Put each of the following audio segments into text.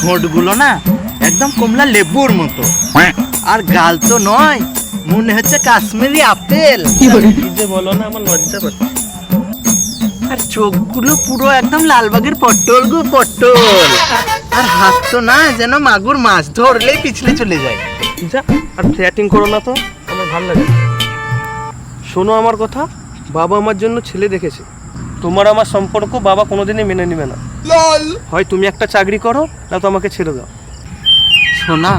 ঠোঁটগুলো না একদম কমলা লেবুর মতো। আর গাল তো নয় মনে হচ্ছে কাশ্মীরি আপেল। কি যে বলো না আমার লজ্জা করছে আর চোখগুলো পুরো একদম লালবাগের পটল গো পটল। আর হাত তো না যেন মাগুর মাছ ধরলেই পিছলে চলে যায়। যা আর ফ্ল্যাটিং করো না তো আমার ভালো লাগে শোনো আমার কথা বাবা আমার জন্য ছেলে দেখেছে। তোমার আমার সম্পর্ক বাবা কোনোদিনই মেনে নেবে না। হয় তুমি একটা চাকরি করো না তো আমাকে ছেড়ে দাও। শোনা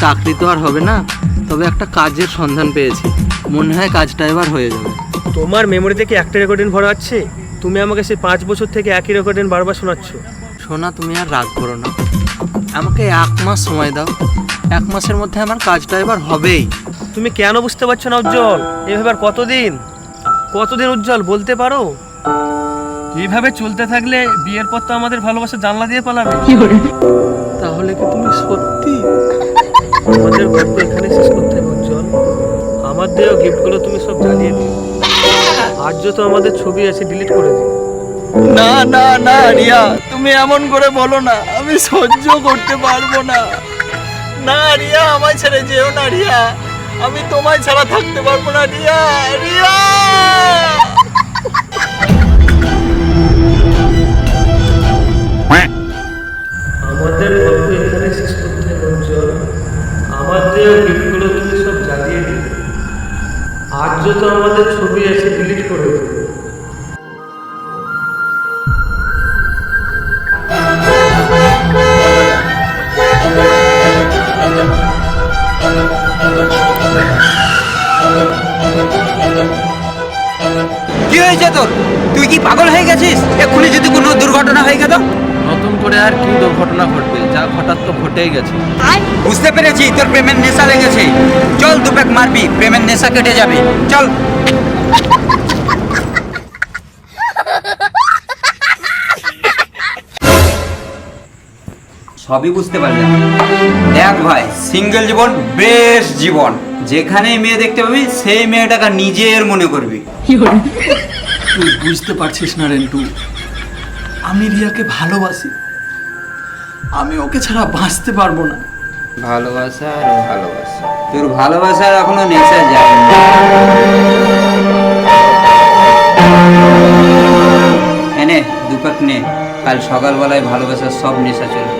চাকরি তো আর হবে না তবে একটা কাজের সন্ধান পেয়েছি। মনে হয় কাজটা এবার হয়ে যাবে। তোমার মেমোরিতে কি একটা রেকর্ডিং ভরা আছে? তুমি আমাকে সেই পাঁচ বছর থেকে একই রেকর্ডিং বারবার শোনাচ্ছ। শোনা তুমি আর রাগ করো না। আমাকে এক মাস সময় দাও। এক মাসের মধ্যে আমার কাজটা এবার হবেই। তুমি কেন বুঝতে পারছ না উজ্জ্বল? এভাবে আর কতদিন? কতদিন উজ্জ্বল বলতে পারো? এইভাবে চলতে থাকলে বিয়ের পর তো আমাদের ভালোবাসা জানলা দিয়ে পালাবে। তাহলে কি তুমি সত্যি আমাদের গল্প এখানে শেষ করতে হবে? আমার দেওয়া গিফটগুলো তুমি সব জ্বালিয়ে দিও। আজ যত আমাদের ছবি আছে ডিলিট করে দিও। না না না রিয়া তুমি এমন করে বলো না আমি সহ্য করতে পারব না। না রিয়া আমায় ছেড়ে যেও না রিয়া। আমি তোমায় ছাড়া থাকতে পারব না রিয়া রিয়া! আমাদের গল্প এখানে শেষ করতে আমার দেওয়া গিফটগুলো তুমি সব জ্বালিয়ে দিও আজ যত আমাদের ছবি আছে ডিলিট করে কি হয়েছে তোর? তুই কি পাগল হয়ে গেছিস? এক্ষুনি যদি কোনো দুর্ঘটনা হয়ে গেল? নতুন আর কি দুর্ঘটনা ঘটবে? যা ঘটার তো ঘটেই গেছে। বুঝতে পেরেছি তোর প্রেমের নেশা লেগেছে। চল দু প্যাক মারবি প্রেমের নেশা কেটে যাবে। চল। সবই বুঝতে পারলাম দেখ ভাই সিঙ্গেল জীবন বেশ জীবন। যেখানেই মেয়ে দেখতে পাবি সেই মেয়েটাকে নিজের মনে করবি। তুই বুঝতে পারছিস না রেন্টু। আমি রিয়াকে ভালোবাসি। আমি ওকে ছাড়া বাঁচতে পারব না। ভালোবাসা আর ভালোবাসা। তোর ভালোবাসার এখনও নেশা যায় এনে, দুপাক নে। কাল সকালবেলায় ভালোবাসার সব নেশা চলে।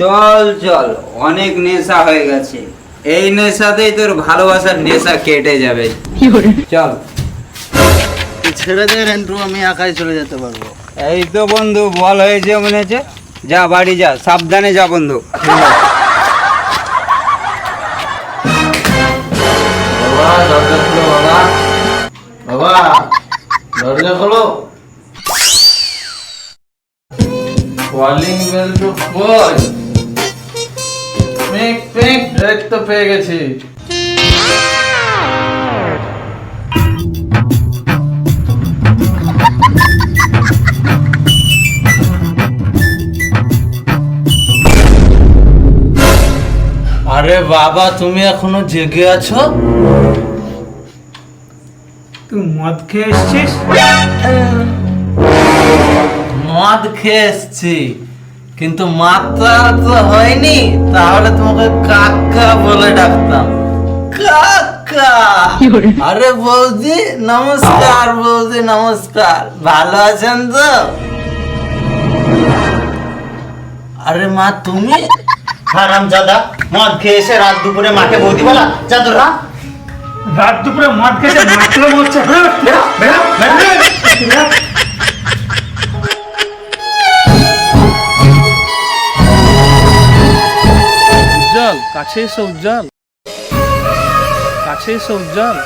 চল চল অনেক নেশা হয়ে গেছে। এই নেশাতেই তোর ভালোবাসার নেশা কেটে যাবে। চল। ছেড়ে দে রেন্টু আমি একাই চলে যেতে পারব। এই তো বন্ধু বল হয়েছে মনে হচ্ছে? যা বাড়ি যা সাবধানে যা বন্ধু। বাবা দরজা খোলো কলিং বেল তো কই? পেক পেক তো পেয়ে গেছি। আরে বাবা তুমি এখনও জেগে আছো? তুই মদ খেয়ে এসছিস? মদ খেয়ে এসছি। কিন্তু মাত্রা তো হয়নি তাহলে তোমাকে কাকা বলে ডাকতাম। কাকা আরে বৌদি নমস্কার বৌদি নমস্কার। ভালো আছেন তো? আরে মা তুমি? হারাম জাদা মদ খেয়ে এসে রাত দুপুরে মাকে বৌদি বলা। যা তোরা রাত দুপুরে মদ খেয়েছে মাত্র মরছে বেরো। বেরো বেরো। উজ্জ্বল, কাছে এসো উজ্জ্বল। কাছে এসো উজ্জ্বল।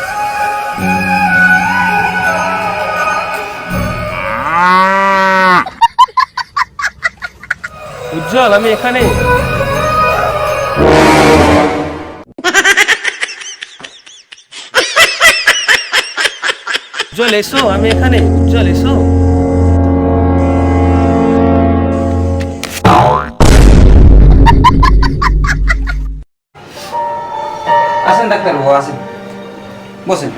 উজ্জ্বল, আমি এখানে। উজ্জ্বল, এসো, আমি এখানে। উজ্জ্বল, এসো। বসেন।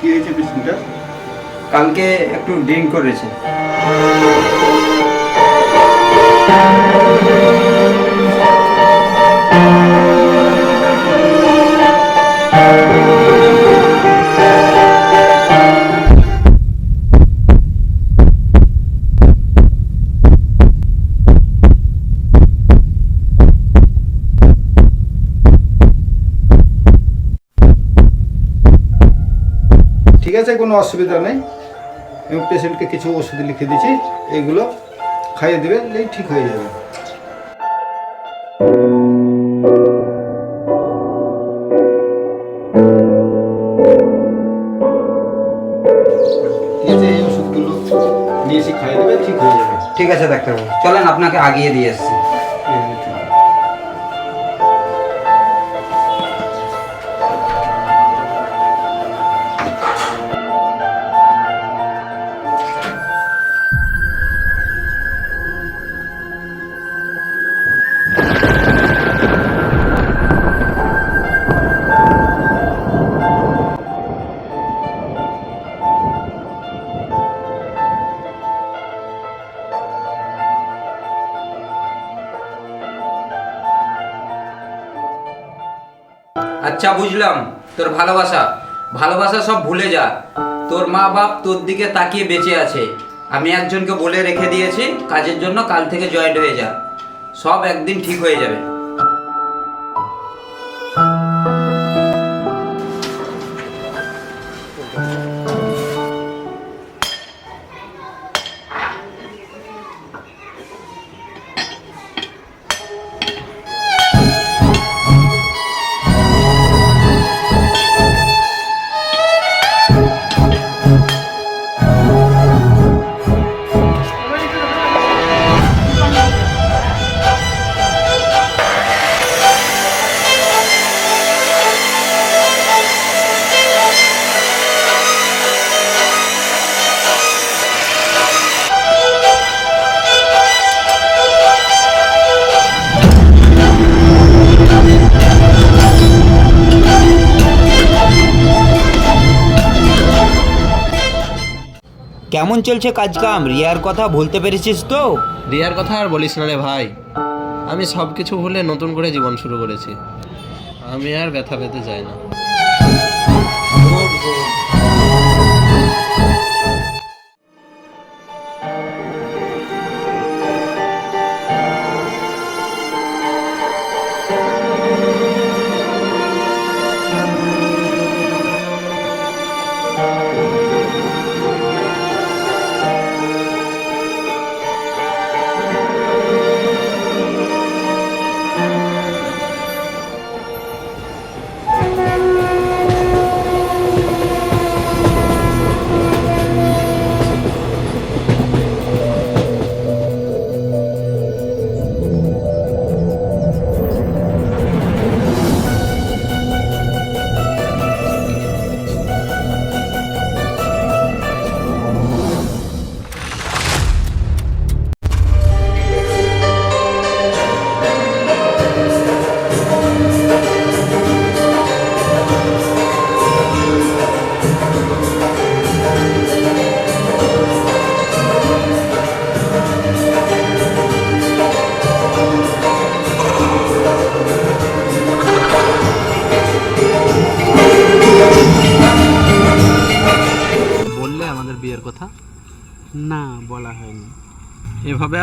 কি হয়েছে পেশেন্টটা কালকে একটু ড্রিঙ্ক করেছে। কোনো অসুবিধা নেই। আমি পেশেন্টকে কিছু ওষুধ লিখে দিচ্ছি এইগুলো খাইয়ে দেবেন এই ঠিক হয়ে যাবে। ঠিক আছে, ডাক্তারবাবু। চলেন, আপনাকে আগিয়ে দিয়ে এসছি। আচ্ছা বুঝলাম। তোর ভালোবাসা। ভালোবাসা সব ভুলে যা। তোর মা বাপ তোর দিকে তাকিয়ে বেঁচে আছে। আমি একজনকে বলে রেখে দিয়েছি, কাজের জন্য কাল থেকে জয়েন্ট হয়ে যা। সব একদিন ঠিক হয়ে যাবে। চলছে কাজ কাম? রিয়ার কথা ভুলতে পেরেছিস তো? রিয়ার কথা আর বলিস না রে ভাই। আমি সব কিছু ভুলে নতুন করে জীবন শুরু করেছি। আমি আর ব্যথা পেতে চাই না।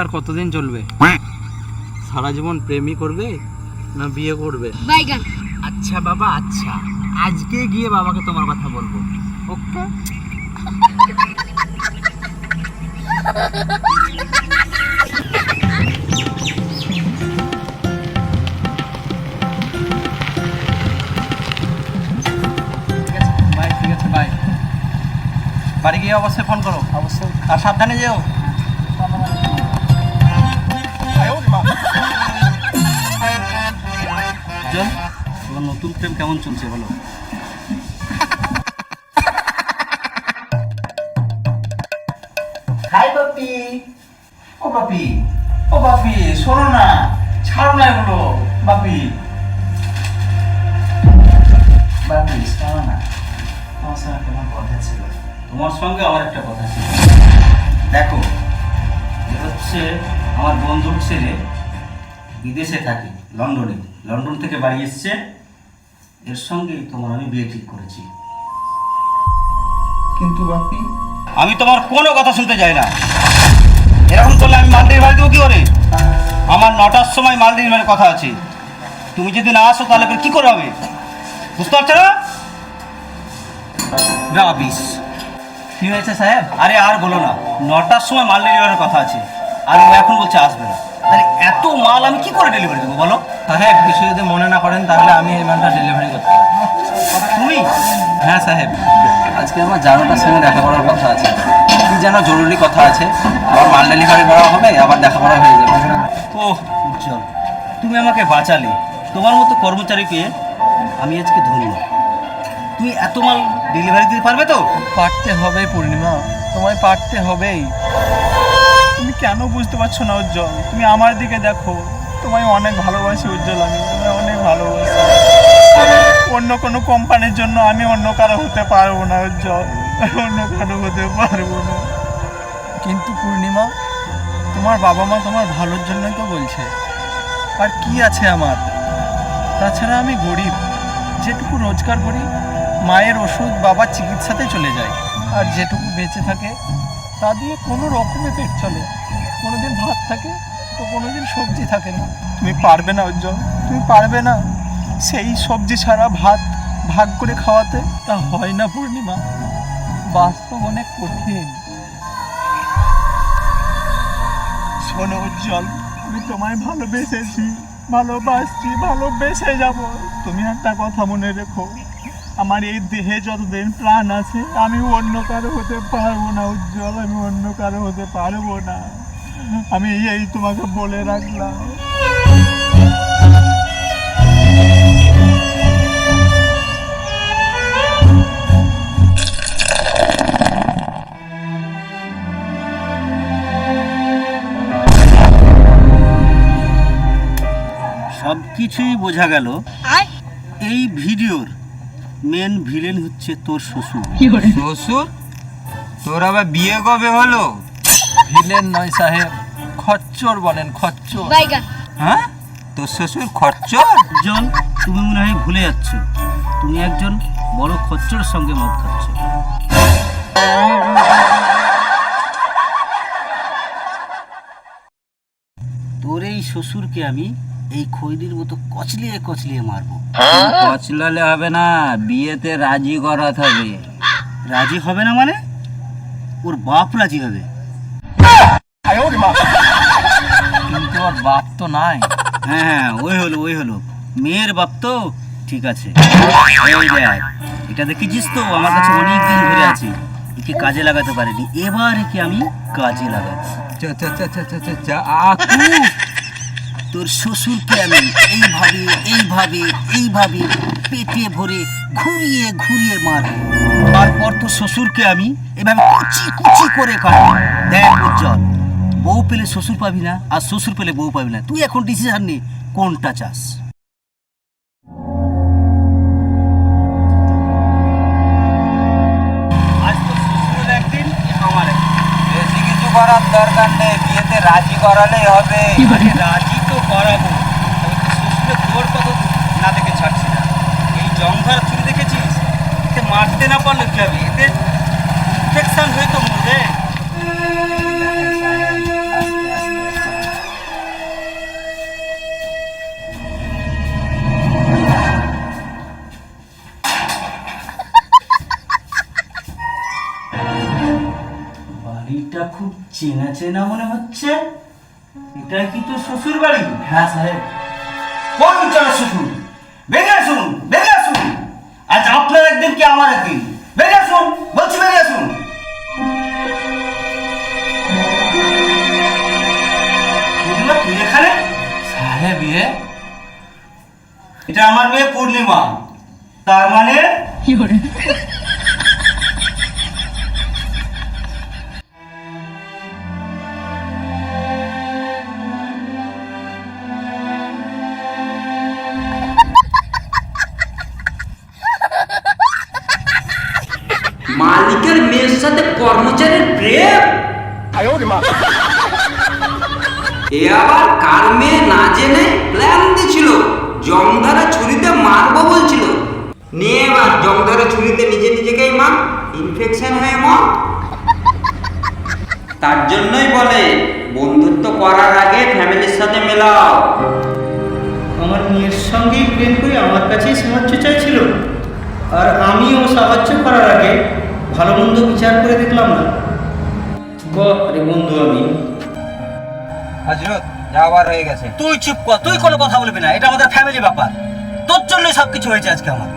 আর কতদিন চলবে? সারা জীবন প্রেমই করবে না বিয়ে করবে? আচ্ছা বাবা আচ্ছা। আজকে গিয়ে বাবাকে তোমার কথা বলব। ওকে? ভাই ঠিক আছে ভাই বাড়ি গিয়ে অবশ্যই ফোন করো। অবশ্যই। আর সাবধানে যেও। তোমার নতুন প্রেম কেমন চলছে বলো। হাই বাপি। ও বাপি ও বাপি শোনো না ছাড়ো না এগুলো বাপি। কেমন না। তোমার সঙ্গে কেমন কথা ছিল। তোমার সঙ্গে আমার একটা কথা ছিল। দেখো হচ্ছে আমার বন্ধুর ছেলে বিদেশে থাকে। লন্ডনে। লন্ডন থেকে বাড়ি এসছে। এর সঙ্গে তোমার আমি বিয়ে ঠিক করেছি। কিন্তু বাপি আমি তোমার কোনো কথা শুনতে চাই না। এরকম করলে আমি মালদির বাড়ি দেবো কি করে? আমার নটার সময় মালদির বাড়ির কথা আছে। তুমি যদি না আসো তাহলে কি করে হবে? বুঝতে পারছ না? রাবিস কি হয়েছে সাহেব? আরে আর বলো না। নটার সময় মাল ডেলিভারির কথা আছে। আর ও এখন বলছে আসবে না। এত মাল আমি কি করে ডেলিভারি দেবো বলো? সাহেব কিছু যদি মনে না করেন তাহলে আমি এই মালটা ডেলিভারি করতে পারি। তুমি? হ্যাঁ সাহেব। আজকে আমার জানোটার সঙ্গে দেখা করার কথা আছে। কি যেন জরুরি কথা আছে। আবার মাল ডেলিভারি করা হবে আবার দেখা করা হয়ে যাবে। ও উজ্জ্বল। তুমি আমাকে বাঁচালে। তোমার মতো কর্মচারী পেয়ে আমি আজকে ধন্য। তুমি এত মাল ডেলিভারি দিতে পারবে তো? পারতে হবে পূর্ণিমা। তোমায় পারতে হবেই। তুমি কেন বুঝতে পারছ না উজ্জ্বল? তুমি আমার দিকে দেখো। তোমায় অনেক ভালোবাসি উজ্জ্বল আমি। তোমায় অনেক ভালোবাসি। অন্য কোনো কোম্পানির জন্য আমি অন্য কারও হতে পারব না উজ্জ্বল। অন্য কারও হতে পারব না। কিন্তু পূর্ণিমা, তোমার বাবা মা তোমার ভালোর জন্যই তো বলছে। আর কি আছে আমার? তাছাড়া আমি গরিব। যেটুকু রোজগার করি, মায়ের ওষুধ বাবার চিকিৎসাতে চলে যায়। আর যেটুকু বেঁচে থাকে, তা দিয়ে কোনো রকমে পেট চলে। কোনোদিন ভাত থাকে, তো কোনোদিন সবজি থাকে না। তুমি পারবে না উজ্জ্বল তুমি পারবে না। সেই সবজি ছাড়া ভাত ভাগ করে খাওয়াতে, তা হয় না পূর্ণিমা। বাস্তব অনেক কঠিন। শোনো উজ্জ্বল আমি তোমায় ভালোবেসেছি, ভালোবাসছি, ভালোবেসে যাব। তুমি একটা কথা মনে রেখো, আমার এই দেহে যতদিন প্রাণ আছে, আমি অন্য কারও হতে পারব না উজ্জ্বল আমি অন্য কারও হতে পারব না। আমি এই তোমাকে বলে রাখলাম। সব কিছুই বোঝা গেল। এই ভিডিওর মেন ভিলেন হচ্ছে তোর শ্বশুর। শ্বশুর তোর আবার বিয়ে কবে হলো? ভিলেন নয় সাহেব। খচ্চর বলেন খচ্চর। হ্যাঁ? তোর শ্বশুর খরচ জন তুমি মনে হয় ভুলে যাচ্ছ। তুমি একজন বড় খচ্চর সঙ্গে মদ খাচ্ছ। তোর এই শ্বশুরকে আমি এই খৈরির মতো কচলিয়ে কচলিয়ে মারবো। কচলালে হবে না বিয়েতে রাজি করাতে হবে। রাজি হবে না মানে? ওর বাপ রাজি হবে। কিন্তু ওর বাপ তো নাই। হ্যাঁ হ্যাঁ ওই হলো ওই হলো। মেয়ের বাপ তো ঠিক আছে। এই দেখ এটা দেখেছিস তো? আমার কাছে অনেক দিন ধরে আছে। একে কাজে লাগাতে পারিনি। এবার একে আমি কাজে লাগাবো চা চা আকু তোর শ্বশুরকে আমি এইভাবে এইভাবে এইভাবে পেটে ভরে ঘুরিয়ে ঘুরিয়ে মারবো। তারপর তোর শ্বশুরকে আমি এভাবে কুচি কুচি করে কাটবো। দেখ উজ্জ্বল। বউ পেলে শ্বশুর পাবি না আর শ্বশুর পেলে বউ পাবি না। তুই এখন ডিসিশন নে কোনটা চাস? করার দরকার নেই বিয়েতে রাজি করালেই হবে। রাজি তো করাবো শ্বশুরের তোর কত না দেখে ছাড়ছি না। এই জংঘার ছুরি দেখেছিস? এতে মারতে না পারলে কি হবে? এতে ইনফেকশন হয়ে তো মরবে। চেনা চেনা মনে হচ্ছে? এটা কি তোর শ্বশুর বাড়ি হ্যাঁ সাহেব। কোন চলে শ্বশুর বেরিয়ে আসুন বেরিয়ে আসুন। আজ আপনার একদিন কি আমার একদিন? বেরিয়ে আসুন, বলছি বেরিয়ে আসুন। তুই এখানে? সাহেব ইয়ে এটা আমার মেয়ে পূর্ণিমা। তার মানে? মেয়ের মার ইনফেকশন হয়ে মর। তার জন্যই বলে বন্ধুত্ব করার আগে ফ্যামিলির সাথে মেলাও। আমার মেয়ের সঙ্গেই প্রেম করে আমার কাছেই সাহায্য চাইছিল। আর আমিও সাহায্য করার আগে ভালো মন্দ বিচার করে দেখলাম না। বাপরে বন্ধু আমি। হজরত যাওয়ার হয়ে গেছে। তুই চুপ কর তুই কোনো কথা বলবি না এটা আমাদের ফ্যামিলি ব্যাপার। তোর জন্যই সব কিছু হয়েছে আজকে আমার।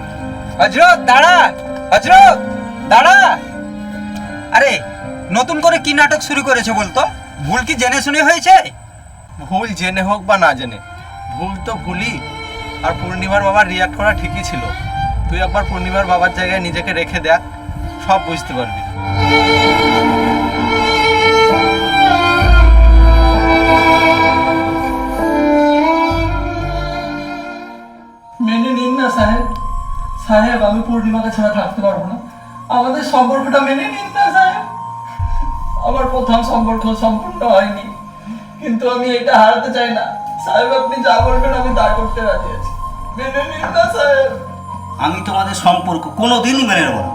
হজরত দাঁড়া। হজরত দাঁড়া। আরে নতুন করে কি নাটক শুরু করেছে বলতো? ভুল কি জেনে শুনে হয়েছে? ভুল জেনে হোক বা না জেনে ভুল তো ভুলই। আর পূর্ণিমার বাবার রিয়াক্ট করা ঠিকই ছিল। তুই একবার পূর্ণিমার বাবার জায়গায় নিজেকে রেখে দেখ সব বুঝতে পারবি। মেনে নিন না সাহেব। সাহেব আমি পূর্ণিমাকে ছাড়া থাকতে পারব না। আমাদের সম্পর্কটা মেনে নিন না সাহেব আমার প্রথম সম্পর্ক সম্পূর্ণ হয়নি। কিন্তু আমি এটা হারাতে চাই না। সাহেব আপনি যা বলবেন আমি তা করতে রাজি আছি। মেনে নিন না সাহেব আমি তোমাদের সম্পর্ক কোনোদিনই মেনে নেব না।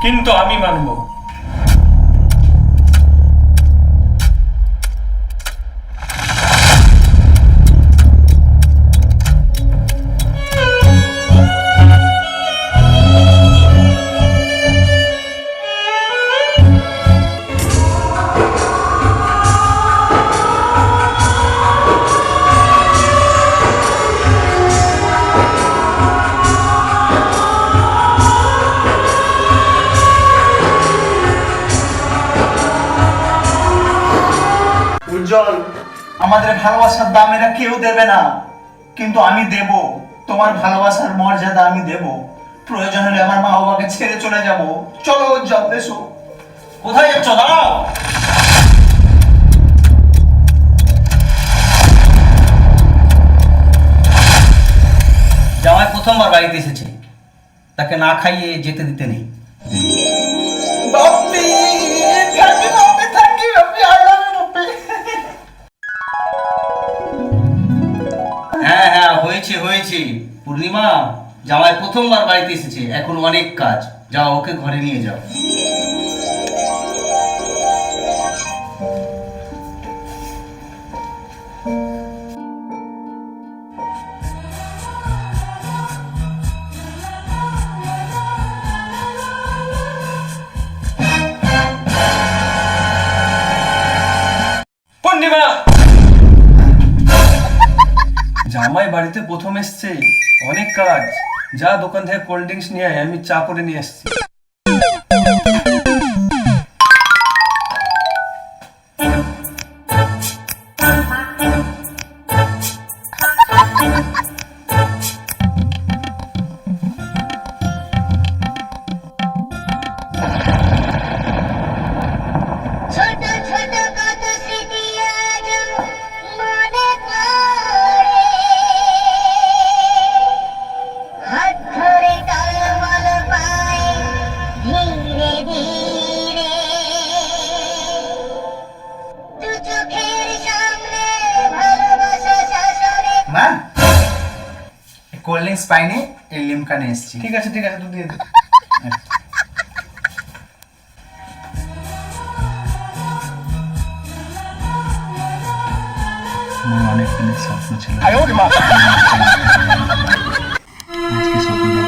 কিন্তু আমি মানবো। দেবে না। কিন্তু আমি দেব। তোমার ভালোবাসার মর্যাদা আমি দেব। প্রয়োজন হলে আমার মা বাবাকে ছেড়ে চলে যাব। চলো উজ্জ্বল এসো। কোথায় যাচ্ছ? দাঁড়াও। জামাই প্রথমবার বাড়িতে এসেছে। তাকে না খাইয়ে যেতে দিতে নেই। বাপ্পি হয়েছে পূর্ণিমা জামাই প্রথমবার বাড়িতে এসেছে। এখন অনেক কাজ। যাও ওকে ঘরে নিয়ে যাও। জামাই বাড়িতে প্রথম এসছে অনেক কাজ। যা দোকান থেকে কোল্ড ড্রিঙ্কস নিয়ে আমি চা করে নিয়ে এসছি এসেছি ঠিক আছে ঠিক আছে তুই দিয়ে দে। অনেক দিনের স্বপ্ন ছিল। আজকে স্বপ্নটা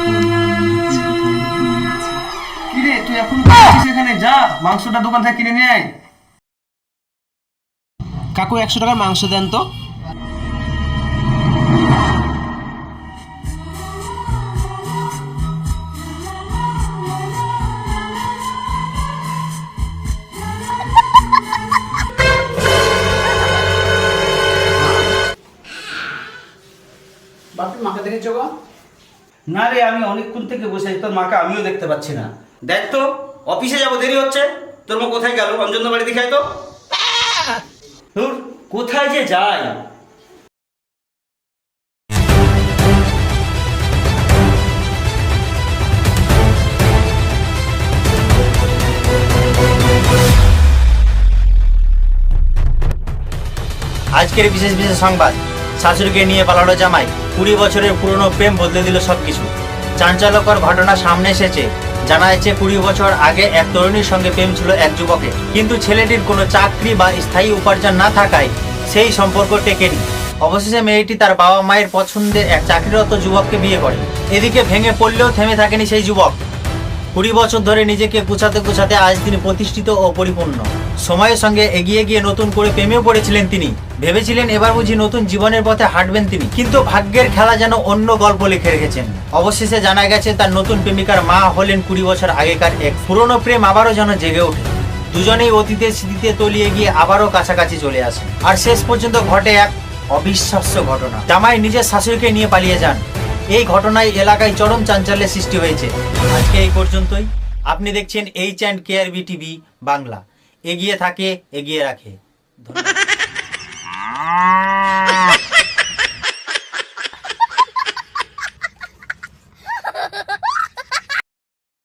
কিরে তুই এখন এখানে? যা মাংসটা দোকান থেকে কিনে নিয়ে আয়। কাকু একশো টাকার মাংস দেন তো। এসেছ গো না রে, আমি অনেকক্ষণ থেকে বসে আছি, তোর মাকে আমিও দেখতে পাচ্ছি না। দেখ তো, অফিসে যাব, দেরি হচ্ছে। তোর মা কোথায় গেল? অঞ্জন বাড়ি দেখায় তো। কোথায় যে যায়? আজকের বিশেষ বিশেষ সংবাদ। শাশুড়িকে নিয়ে পালালো জামাই। কুড়ি বছরের পুরনো প্রেম বদলে দিল সবকিছু। চাঞ্চল্যকর ঘটনা সামনে এসেছে। জানা যাচ্ছে কুড়ি বছর আগে এক তরুণীর সঙ্গে প্রেম ছিল এক যুবকের। কিন্তু ছেলেটির কোনো চাকরি বা স্থায়ী উপার্জন না থাকায় সেই সম্পর্ক টেকেনি। অবশেষে মেয়েটি তার বাবা মায়ের পছন্দের এক চাকরিরত যুবককে বিয়ে করে। এদিকে ভেঙে পড়লেও থেমে থাকেনি সেই যুবক। কুড়ি বছর ধরে নিজেকে গুছাতে গুছাতে আজ তিনি প্রতিষ্ঠিত ও পরিপূর্ণ। সময়ের সঙ্গে এগিয়ে গিয়ে নতুন করে প্রেমেও পড়েছিলেন তিনি। ভেবেছিলেন এবার বুঝি নতুন জীবনের পথে হাঁটবেন তিনি। কিন্তু ভাগ্যের খেলা যেন অন্য গল্প লিখে রেখেছেন। অবশেষে জানা গেছে তার নতুন প্রেমিকার মা হলেন কুড়ি বছর আগেকার এক। পুরনো প্রেম আবারও যেন জেগে ওঠে। দুজনেই অতীতের স্মৃতিতে তলিয়ে গিয়ে আবারও কাছাকাছি চলে আসে। আর শেষ পর্যন্ত ঘটে এক অবিশ্বাস্য ঘটনা। জামাই নিজের শাশুড়িকে নিয়ে পালিয়ে যান। এই ঘটনায় এলাকায় চরম চাঞ্চল্যের সৃষ্টি হয়েছে। আজকে এই পর্যন্তই। আপনি দেখছেন H and B TV Bangla. এগিয়ে থাকে, এগিয়ে রাখে। ধন্যবাদ।